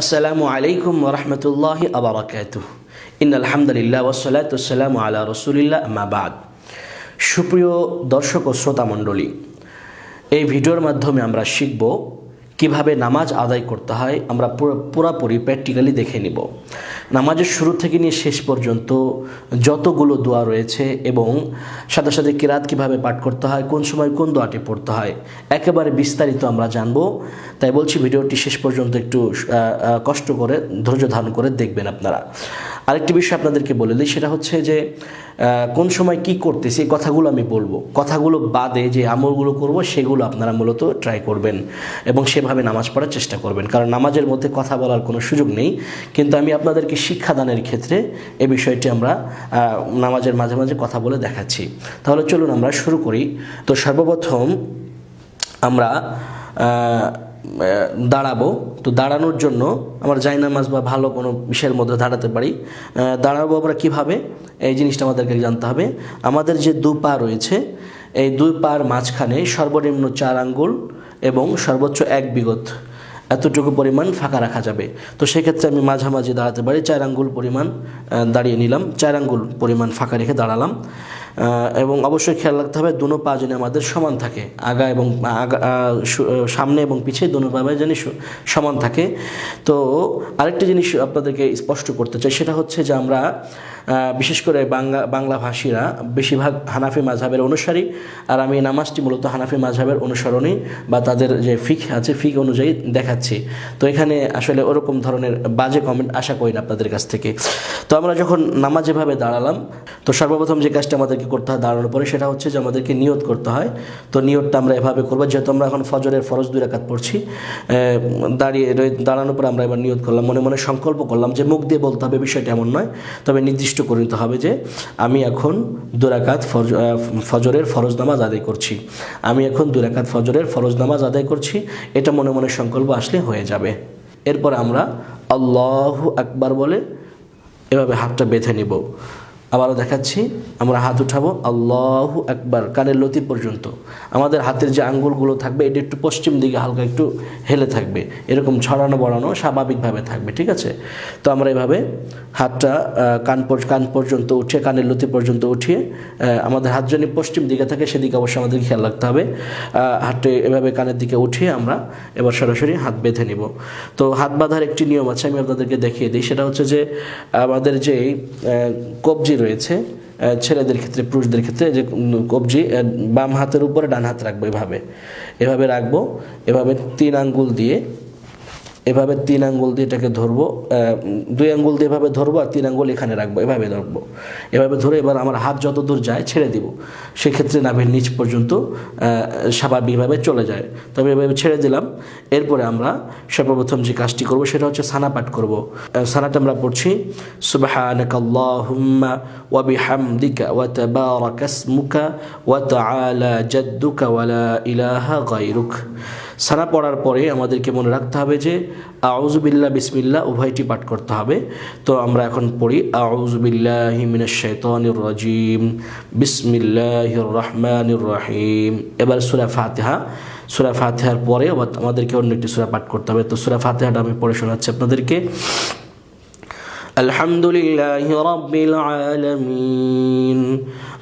আসসালামু আলাইকুম রহমতুল্লাহ আবরাকাত ইন আলহামদুলিল্লাহ ওসলাত আসসালাম আলা রসুলিল্লাহ মাবাদ সুপ্রিয় দর্শক ও শ্রোতা মণ্ডলী, এই ভিডিওর মাধ্যমে আমরা শিখব কীভাবে নামাজ আদায় করতে হয়, আমরা পুরো- পুরাপুরি প্র্যাকটিক্যালি দেখে নিব। নামাজের শুরু থেকে নিয়ে শেষ পর্যন্ত যতগুলো দোয়া রয়েছে এবং সাথে সাথে কিরাত কীভাবে পাঠ করতে হয়, কোন সময় কোন দোয়াটি পড়তে হয়, একেবারে বিস্তারিত আমরা জানব। তাই বলছি, ভিডিওটি শেষ পর্যন্ত একটু কষ্ট করে, ধৈর্য ধারণ করে দেখবেন আপনারা। আরেকটি বিষয় আপনাদেরকে বলে দিই, সেটা হচ্ছে যে কোন সময় কি করতেছি কথাগুলো আমি বলব। কথাগুলো বাদে যে আমলগুলো করব, সেগুলো আপনারা মূলত ট্রাই করবেন এবং সেভাবে নামাজ পড়ার চেষ্টা করবেন। কারণ নামাজের মধ্যে কথা বলার কোনো সুযোগ নেই, কিন্তু আমি আপনাদেরকে শিক্ষাদানের ক্ষেত্রে এ বিষয়টি আমরা নামাজের মাঝে মাঝে কথা বলে দেখাচ্ছি। তাহলে চলুন আমরা শুরু করি। তো সর্বপ্রথম আমরা দাঁড়াবো। তো দাঁড়ানোর জন্য আমরা জায়নামাজ বা ভালো কোনো বিষয়ের মধ্যে দাঁড়াতে পারি। দাঁড়াবো আমরা কীভাবে? এই জিনিসটা আমাদেরকে জানতে হবে। আমাদের যে দু পা রয়েছে, এই দুই পার মাঝখানে সর্বনিম্ন চার আঙ্গুল এবং সর্বোচ্চ এক বিগত। এতটুকু পরিমাণ ফাঁকা রাখা যাবে। তো সেক্ষেত্রে আমি মাঝামাঝি দাঁড়াতে পারি, চার আঙ্গুল পরিমাণ দাঁড়িয়ে নিলাম, চার আঙ্গুল পরিমাণ ফাঁকা রেখে দাঁড়ালাম। এবং অবশ্যই খেয়াল রাখতে হবে, দুনো পা যেন আমাদের সমান থাকে, আগা এবং সামনে এবং পিছিয়ে দুনো পা যেন সমান থাকে। তো আরেকটি জিনিস আপনাদেরকে স্পষ্ট করতে চাই, সেটা হচ্ছে যে আমরা বিশেষ করে বাংলা বাংলা ভাষীরা বেশিরভাগ হানাফি মাঝহাবের অনুসারী, আর আমি নামাজটি মূলত হানাফি মাঝহাবের অনুসরণী বা তাদের যে ফিক আছে, ফিক অনুযায়ী দেখাচ্ছি। তো এখানে আসলে ওরকম ধরনের বাজে কমেন্ট আশা করি না আপনাদের কাছ থেকে। তো আমরা যখন নামাজ এভাবে দাঁড়ালাম, তো সর্বপ্রথম যে কাজটা আমাদেরকে করতে হয় দাঁড়ানোর পরে সেটা হচ্ছে যে আমাদেরকে নিয়ত করতে হয়। তো নিয়তটা আমরা এভাবে করব, যেহেতু আমরা এখন ফজরের ফরজ দুই রাকাত পড়ছি দাঁড়িয়ে দাঁড়ানোর পরে আমরা এবার নিয়ত করলাম। মনে মনে সংকল্প করলাম যে মুখ দিয়ে বলতে হবে, বিষয়টা এমন নয়। তবে নির্দিষ্ট করে নিতে হবে যে আমি এখন দুরাকাত ফজ ফজরের ফরজ নামাজ আদায় করছি। আমি এখন দুরাকাত ফজরের ফরজ নামাজ আদায় করছি। এটা মনে মনে সংকল্প আসলে হয়ে যাবে। এরপর আমরা আল্লাহ আকবার বলে এভাবে হাতটা বেঁধে নিব। আবারও দেখাচ্ছি আমরা হাত উঠাবো আল্লাহ একবার কানের লতি পর্যন্ত। আমাদের হাতের যে আঙ্গুলগুলো থাকবে এটা একটু পশ্চিম দিকে হালকা একটু হেলে থাকবে। এরকম ছড়ানো বড়ানো স্বাভাবিকভাবে থাকবে ঠিক আছে? তো আমরা এভাবে হাতটা কান কান পর্যন্ত উঠিয়ে কানের লতি পর্যন্ত উঠিয়ে আমাদের হাত যদি পশ্চিম দিকে থাকে সেদিকে অবশ্যই আমাদের খেয়াল রাখতে হবে। হাতটা এভাবে কানের দিকে উঠিয়ে আমরা এবার সরাসরি হাত বেঁধে নিব। তো হাত বাঁধার একটি নিয়ম আছে আমি আপনাদেরকে দেখিয়ে দিই। সেটা হচ্ছে যে আমাদের যে আহ, কবজি রয়েছে ছেলেদের ক্ষেত্রে, পুরুষদের ক্ষেত্রে, যে কবজি বাম হাতের উপরে ডান হাত রাখব এভাবে। এভাবে রাখব, এভাবে তিন আঙ্গুল দিয়ে এভাবে তিন আঙ্গুল দিয়ে এটাকে ধরবো দুই আঙ্গুল দিয়ে এভাবে ধরবো আর তিন আঙ্গুল এখানে রাখব, এভাবে ধরবো। এভাবে ধরে এবার আমার হাত যত দূর যায় ছেড়ে দিব। সেক্ষেত্রে নাভের নিচ পর্যন্ত স্বাভাবিকভাবে চলে যায়। তবে এভাবে ছেড়ে দিলাম। এরপরে আমরা সর্বপ্রথম যে কাজটি করব সেটা হচ্ছে সানা পাঠ করব। সানাটা আমরা পড়ছি আল্লাহুম্মা ওয়া ওয়া ওয়া জাদ্দুকা ইলাহা সারা পড়ার পরে আমাদেরকে মনে রাখতে হবে যে আউজবিল্লা বিসমিল্লা উভয়টি পাঠ করতে হবে। তো আমরা এখন পড়ি আউজবিল্লাহ মিনাশাইতানির রাজিম, বিসমিল্লাহির রহমানির রহিম। এবার সুরা ফাতিহা, সুরা ফাতিহার পরে আবার আমাদেরকে অন্য একটি সুরা পাঠ করতে হবে। তো সুরা ফাতিহাটা আমি পড়ে শোনাচ্ছি আপনাদেরকে। আলহামদুলিল্লাহ রবিল আলমিন।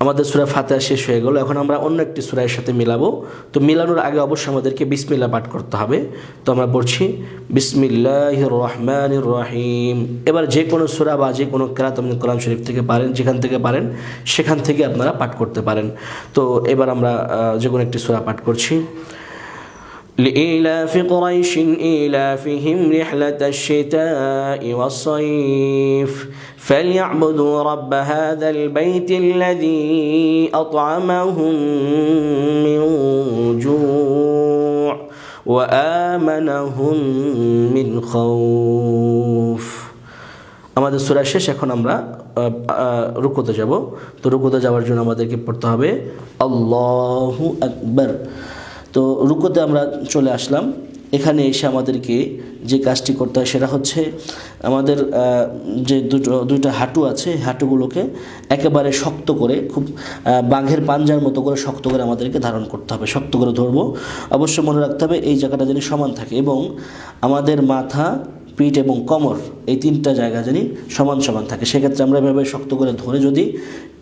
আমাদের সুরা ফাতিহা শেষ হয়ে গেল এখন আমরা অন্য একটি সুরায়ের সাথে মিলাবো তো মিলানোর আগে অবশ্যই আমাদেরকে বিসমিল্লা পাঠ করতে হবে তো আমরা পড়ছি বিসমিল্লাহ রহমান রহিম এবার যে কোনো সুরা বা যে কোনো কেরাত আপনি কোরআন শরীফ থেকে পারেন যেখান থেকে পারেন সেখান থেকে আপনারা পাঠ করতে পারেন তো এবার আমরা আহ, যে কোনো একটি সুরা পাঠ করছি لإيلاف قريش إيلافهم رحلة الشتاء والصيف فليعبدوا رب هذا البيت الذي أطعمهم من جوع وآمنهم من خوف আমাদের সুরা শেষ এখন আমরা আহ, আহ, রুকুতে যাব তো রুকুতে যাওয়ার জন্য আমাদেরকে পড়তে হবে আল্লাহু আকবার তো রুকুতে আমরা চলে আসলাম এখানে এসে আমাদেরকে যে কাজটি করতে হয় সেটা হচ্ছে আমাদের যে দুটো, দুইটা হাঁটু আছে হাঁটুগুলোকে একেবারে শক্ত করে, খুব বাঘের পাঞ্জার মতো করে শক্ত করে আমাদেরকে ধারণ করতে হবে, শক্ত করে ধরবো। অবশ্যই মনে রাখতে হবে এই জায়গাটা যেন সমান থাকে এবং আমাদের মাথা পিঠ এবং কোমর, এই তিনটা জায়গা জানি সমান সমান থাকে। সেক্ষেত্রে আমরা এভাবে শক্ত করে ধরে যদি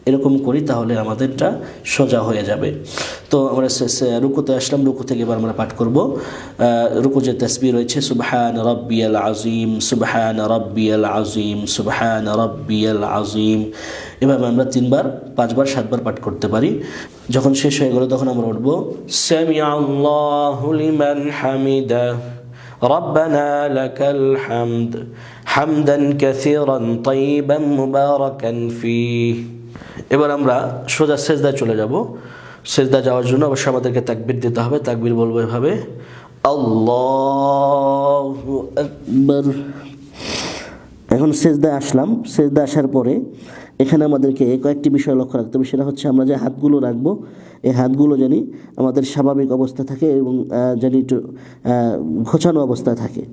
এরকম করি, তাহলে আমাদেরটা সোজা হয়ে যাবে। তো আমরা রুকুতে আসলাম, রুকু থেকে এবার আমরা পাঠ করব। রুকু যে তসবি রয়েছে, সুবহান রব্বিয়াল আজিম সুবহান রব্বিয়াল আজিম সুবহান রব্বিয়াল আজিম এভাবে আমরা তিনবার, পাঁচবার, সাতবার পাঠ করতে পারি। যখন শেষ হয়ে গেল, তখন আমরা উঠবো, সামিআল্লাহু লিমান হামিদা। ربنا لك الحمد حمدا كثيرا طيبا مباركا فيه এবার আমরা সোজা সেজদা চলে যাব সেজদা যাওয়ার জন্য অবশ্যই আমাদেরকে তাকবির দিতে হবে তাকবির বলবো এভাবে আল্লাহু আকবার এখন সেজদা আসলাম সেজদা আসার পরে এখানে আমাদেরকে কয়েকটি বিষয় লক্ষ্য রাখতে হবে সেটা হচ্ছে আমরা যে হাতগুলো রাখবো এই হাতগুলো জানি আমাদের স্বাভাবিক অবস্থা থাকে এবং জানি একটু ঘোচানো অবস্থায় থাকে।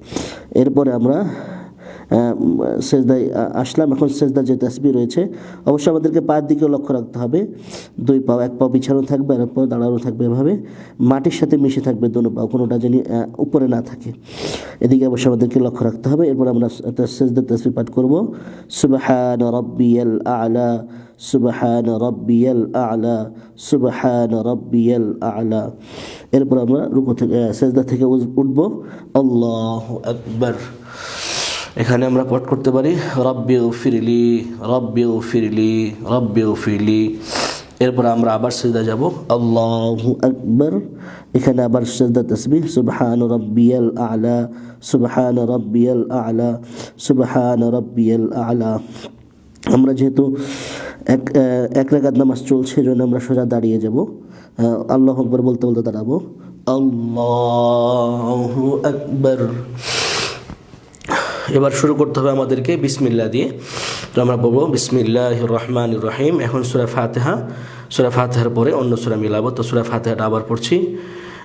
এরপরে আমরা সেজদায় আসলাম। এখন সেজদা যে তাসবি রয়েছে, অবশ্যই আমাদেরকে পায়ের দিকে লক্ষ্য রাখতে হবে। দুই পা এক পা বিছানো থাকবে আর এক পা দাঁড়ানো থাকবে এভাবে। মাটির সাথে মিশে থাকবে দোনো পা কোনোটা যেন উপরে না থাকে। এদিকে অবশ্যই আমাদেরকে লক্ষ্য রাখতে হবে। এরপর আমরা সেজদা তাসবি পাঠ করব। সুবহান রব্বিয়াল আলা, সুবহান রব্বিয়াল আলা, সুবহান রব্বিয়াল আলা। এরপর আমরা রুকু থেকে সেজদা থেকে উঠবো। আল্লাহু আকবার। এখানে আমরা পাঠ করতে পারি, রব্বি ফিরলি রব্বি ফিরলি রব্বি ফিরলি এরপর আমরা আবার সেজদা যাব, আল্লাহু আকবর। এখানে আবার সেজদা, তসবিহ, সুবহান রব্বিয়াল আলা, সুবহান রব্বিয়াল আলা, সুবহান রব্বিয়াল আলা। আমরা যেহেতু এক এক রাকাত নামাজ চলছে জন্য আমরা সোজা দাঁড়িয়ে যাব। আল্লাহ আকবর বলতে বলতে দাঁড়াবো, আল্লাহু আকবর। এবার শুরু করতে হবে আমাদেরকে বিসমিল্লা দিয়ে। তো আমরা বলব বিসমিল্লাহ রহমান রহিম এখন সুরা ফাতেহা। সুরা ফাতেহার পরে অন্য সুরা মিলাবো। তো সুরা ফাতেহাটা আবার পড়ছি।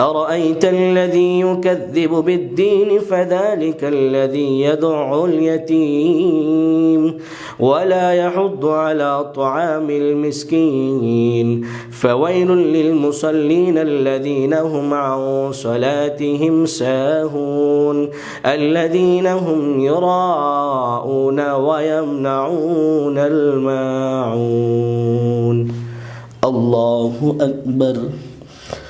أرأيت الذي يكذب بالدين فذلك الذي يدعو اليتيم ولا يحض على طعام المسكين فويل للمصلين الذين هم عن صلاتهم ساهون الذين هم يراءون ويمنعون الماعون الله أكبر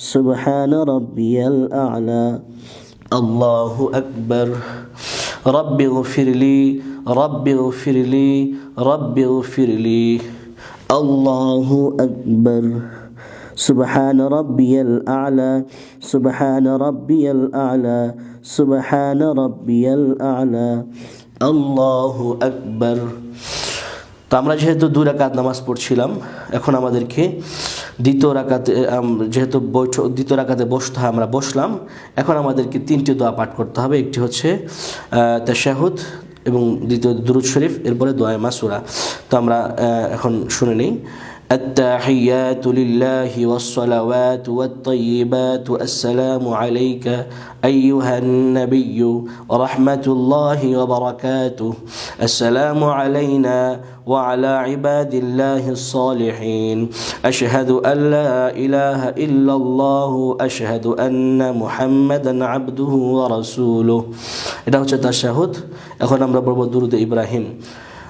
سبحان ربي الأعلى. الله أكبر. رب اغفر لي رب اغفر لي رب اغفر لي. الله أكبر. سبحان ربي الأعلى. سبحان ربي الأعلى. سبحان ربي الأعلى. الله أكبر. তো আমরা যেহেতু দুই রাকাত নামাজ পড়ছিলাম এখন আমাদেরকে দ্বিতীয় রাকাতে আম- যেহেতু বৈঠক দ্বিতীয় রাকাতে বসতে হয় আমরা বসলাম এখন আমাদেরকে তিনটি দোয়া পাঠ করতে হবে একটি হচ্ছে তাশাহুদ এবং দ্বিতীয় দুরুদ শরীফ এরপরে দোয়া মাসুরা তো আমরা আহ, এখন শুনে নিই التحيات لله والصلوات والطيبات السلام عليك أيها النبي ورحمة الله وبركاته السلام علينا وعلى عباد الله الصالحين أشهد أن لا إله إلا الله أشهد أن محمدا عبده ورسوله إذا هو التشهد أخونا مربوط درود إبراهيم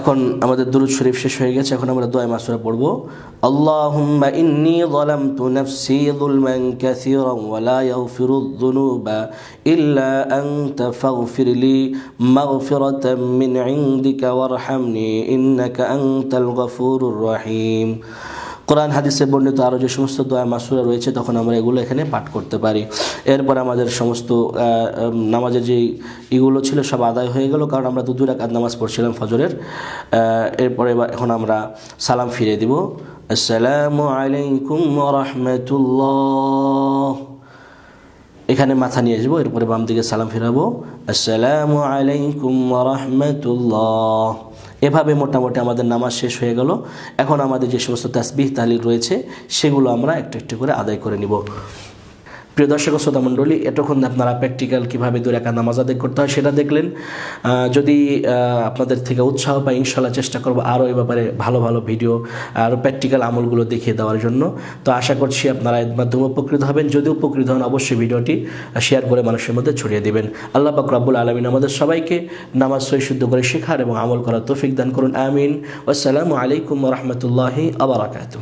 এখন আমাদের দুরুদ শরীফ শেষ হয়ে গেছে, এখন আমরা দোয়া মাসুরা পড়ব। আল্লাহুম্মা ইন্নী যালামতু নাফসি যুলমান কাসীরান ওয়া লা ইয়াগফিরুয যুনুবা ইল্লা আনতা ফাগফির লি মাগফিরাতাম মিন ইনদিকা ওয়ারহামনি, ইন্নাকা আনতাল গফুরুর রহিম। কোরআন হাদিসে বর্ণিত আরও যে সমস্ত দোয়া মাসুরা রয়েছে, তখন আমরা এগুলো এখানে পাঠ করতে পারি। এরপর আমাদের সমস্ত নামাজের যে ইগুলো ছিল সব আদায় হয়ে গেল, কারণ আমরা দু দুই রাকাত নামাজ পড়ছিলাম ফজরের। এরপরে এখন আমরা সালাম ফিরে দিব। আসসালামু আলাইকুম রহমতুল্লাহ। এখানে মাথা নিয়ে যাব এরপরে বাম দিকে সালাম ফিরাবো। আসসালামু আলাইকুম রহমতুল্লাহ। এভাবে মোটামুটি আমাদের নামাজ শেষ হয়ে গেল। এখন আমাদের যে সমস্ত তাসবিহ তালিল রয়েছে, সেগুলো আমরা একটু একটু করে আদায় করে নিব। প্রিয় দর্শক শ্রোতা মণ্ডলী, এতক্ষণ আপনারা প্র্যাকটিক্যাল কীভাবে দু রেখা নামাজ আদায় করতে হয় সেটা দেখলেন। যদি আপনাদের থেকে উৎসাহ পাই ইনশাল্লাহ চেষ্টা করব আরও এ ব্যাপারে ভালো ভালো ভিডিও আরও প্র্যাকটিক্যাল আমলগুলো দেখিয়ে দেওয়ার জন্য। তো আশা করছি আপনারা এর মাধ্যমে উপকৃত হবেন। যদি উপকৃত হন, অবশ্যই ভিডিওটি শেয়ার করে মানুষের মধ্যে ছড়িয়ে দেবেন। আল্লাহ পাক রাব্বুল আলমিন আমাদের সবাইকে নামাজ সই শুদ্ধ করে শেখার এবং আমল করার তৌফিক দান করুন। আমিন। আসসালামু আলাইকুম রহমতুল্লাহি আবরাকাতু